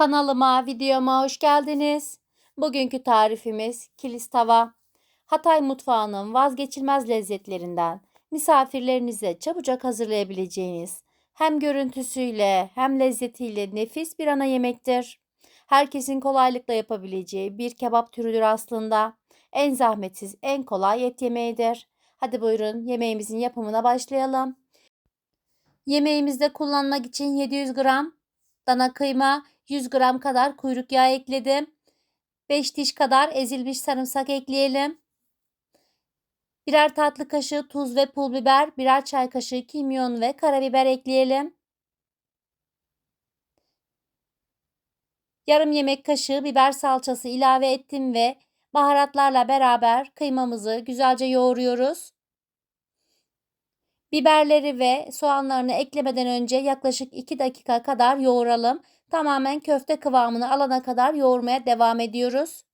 Kanalıma, videoma hoş geldiniz. Bugünkü tarifimiz kilis tava. Hatay mutfağının vazgeçilmez lezzetlerinden misafirlerinize çabucak hazırlayabileceğiniz hem görüntüsüyle hem lezzetiyle nefis bir ana yemektir. Herkesin kolaylıkla yapabileceği bir kebap türüdür aslında. En zahmetsiz, en kolay et yemeğidir. Hadi buyurun yemeğimizin yapımına başlayalım. Yemeğimizde kullanmak için 700 gram dana kıyma, 100 gram kadar kuyruk yağı ekledim. 5 diş kadar ezilmiş sarımsak ekleyelim. Birer tatlı kaşığı tuz ve pul biber, birer çay kaşığı kimyon ve karabiber ekleyelim. Yarım yemek kaşığı biber salçası ilave ettim ve baharatlarla beraber kıymamızı güzelce yoğuruyoruz. Biberleri ve soğanlarını eklemeden önce yaklaşık 2 dakika kadar yoğuralım. Tamamen köfte kıvamını alana kadar yoğurmaya devam ediyoruz.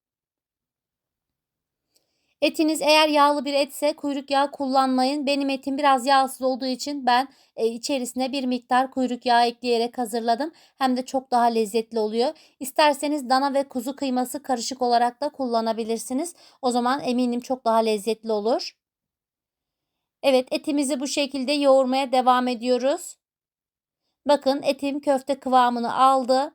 Etiniz eğer yağlı bir etse kuyruk yağı kullanmayın. Benim etim biraz yağsız olduğu için ben e, içerisine bir miktar kuyruk yağı ekleyerek hazırladım. Hem de çok daha lezzetli oluyor. İsterseniz dana ve kuzu kıyması karışık olarak da kullanabilirsiniz. O zaman eminim çok daha lezzetli olur. Evet etimizi bu şekilde yoğurmaya devam ediyoruz. Bakın etim köfte kıvamını aldı.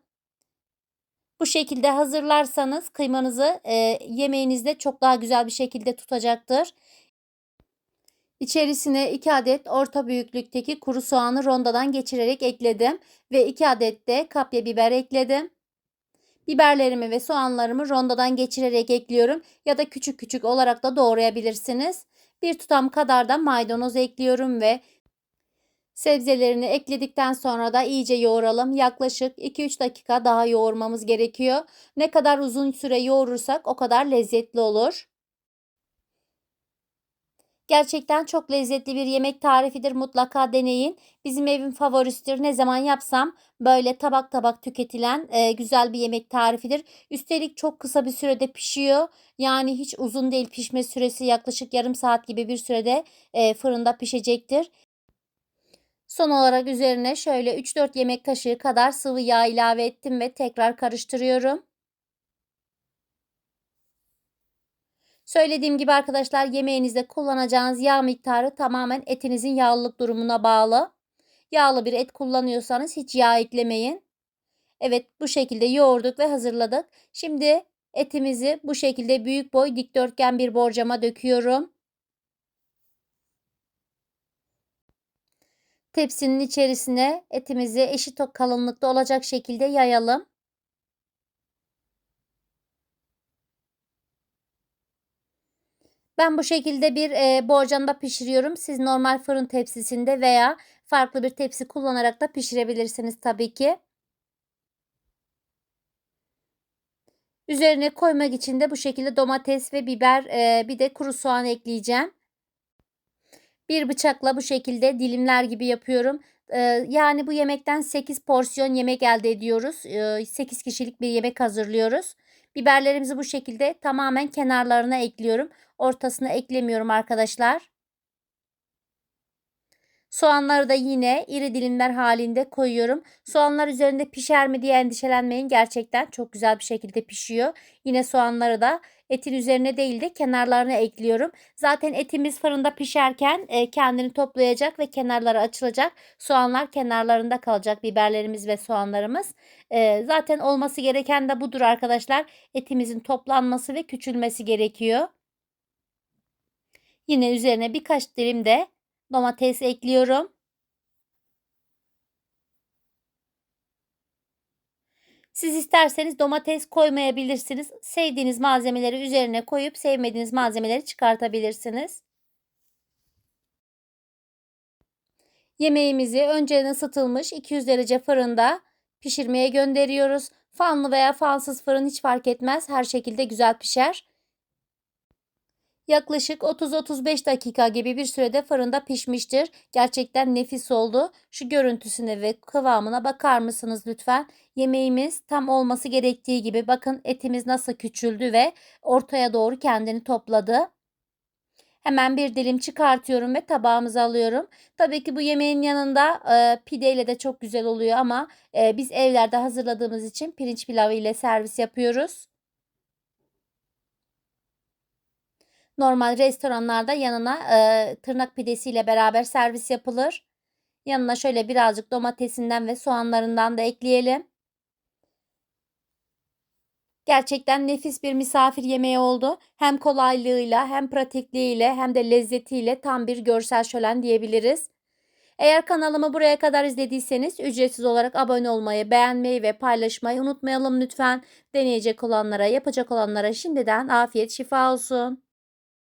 Bu şekilde hazırlarsanız kıymanızı e, yemeğinizde çok daha güzel bir şekilde tutacaktır. İçerisine 2 adet orta büyüklükteki kuru soğanı rondadan geçirerek ekledim ve 2 adet de kapya biber ekledim. Biberlerimi ve soğanlarımı rondadan geçirerek ekliyorum ya da küçük küçük olarak da doğrayabilirsiniz. Bir tutam kadar da maydanoz ekliyorum ve sebzelerini ekledikten sonra da iyice yoğuralım. Yaklaşık 2-3 dakika daha yoğurmamız gerekiyor. Ne kadar uzun süre yoğurursak o kadar lezzetli olur. Gerçekten çok lezzetli bir yemek tarifidir. Mutlaka deneyin. Bizim evin favorisidir. Ne zaman yapsam böyle tabak tabak tüketilen e, güzel bir yemek tarifidir. Üstelik çok kısa bir sürede pişiyor. Yani hiç uzun değil pişme süresi yaklaşık yarım saat gibi bir sürede e, fırında pişecektir. Son olarak üzerine şöyle 3-4 yemek kaşığı kadar sıvı yağ ilave ettim ve tekrar karıştırıyorum. Söylediğim gibi arkadaşlar yemeğinizde kullanacağınız yağ miktarı tamamen etinizin yağlılık durumuna bağlı. Yağlı bir et kullanıyorsanız hiç yağ eklemeyin. Evet bu şekilde yoğurduk ve hazırladık. Şimdi etimizi bu şekilde büyük boy dikdörtgen bir borcama döküyorum. Tepsinin içerisine etimizi eşit kalınlıkta olacak şekilde yayalım. Ben bu şekilde bir e, borcamda pişiriyorum. Siz normal fırın tepsisinde veya farklı bir tepsi kullanarak da pişirebilirsiniz tabii ki. Üzerine koymak için de bu şekilde domates ve biber e, bir de kuru soğan ekleyeceğim. Bir bıçakla bu şekilde dilimler gibi yapıyorum. E, yani bu yemekten 8 porsiyon yemek elde ediyoruz. E, 8 kişilik bir yemek hazırlıyoruz. Biberlerimizi bu şekilde tamamen kenarlarına ekliyorum. Ortasına eklemiyorum arkadaşlar. Soğanları da yine iri dilimler halinde koyuyorum. Soğanlar üzerinde pişer mi diye endişelenmeyin. Gerçekten çok güzel bir şekilde pişiyor. Yine soğanları da etin üzerine değil de kenarlarına ekliyorum. Zaten etimiz fırında pişerken e, kendini toplayacak ve kenarları açılacak. Soğanlar kenarlarında kalacak biberlerimiz ve soğanlarımız. E, zaten olması gereken de budur arkadaşlar. Etimizin toplanması ve küçülmesi gerekiyor. Yine üzerine birkaç dilim de domates ekliyorum. Siz isterseniz domates koymayabilirsiniz. Sevdiğiniz malzemeleri üzerine koyup sevmediğiniz malzemeleri çıkartabilirsiniz. Yemeğimizi önceden ısıtılmış 200 derece fırında pişirmeye gönderiyoruz. Fanlı veya fansız fırın hiç fark etmez. Her şekilde güzel pişer. Yaklaşık 30-35 dakika gibi bir sürede fırında pişmiştir. Gerçekten nefis oldu. Şu görüntüsüne ve kıvamına bakar mısınız lütfen? Yemeğimiz tam olması gerektiği gibi bakın etimiz nasıl küçüldü ve ortaya doğru kendini topladı. Hemen bir dilim çıkartıyorum ve tabağımıza alıyorum. Tabii ki bu yemeğin yanında e, pideyle de çok güzel oluyor ama e, biz evlerde hazırladığımız için pirinç pilavı ile servis yapıyoruz. Normal restoranlarda yanına e, tırnak pidesiyle beraber servis yapılır. Yanına şöyle birazcık domatesinden ve soğanlarından da ekleyelim. Gerçekten nefis bir misafir yemeği oldu. Hem kolaylığıyla hem pratikliğiyle hem de lezzetiyle tam bir görsel şölen diyebiliriz. Eğer kanalımı buraya kadar izlediyseniz ücretsiz olarak abone olmayı, beğenmeyi ve paylaşmayı unutmayalım lütfen. Deneyecek olanlara, yapacak olanlara şimdiden afiyet şifa olsun.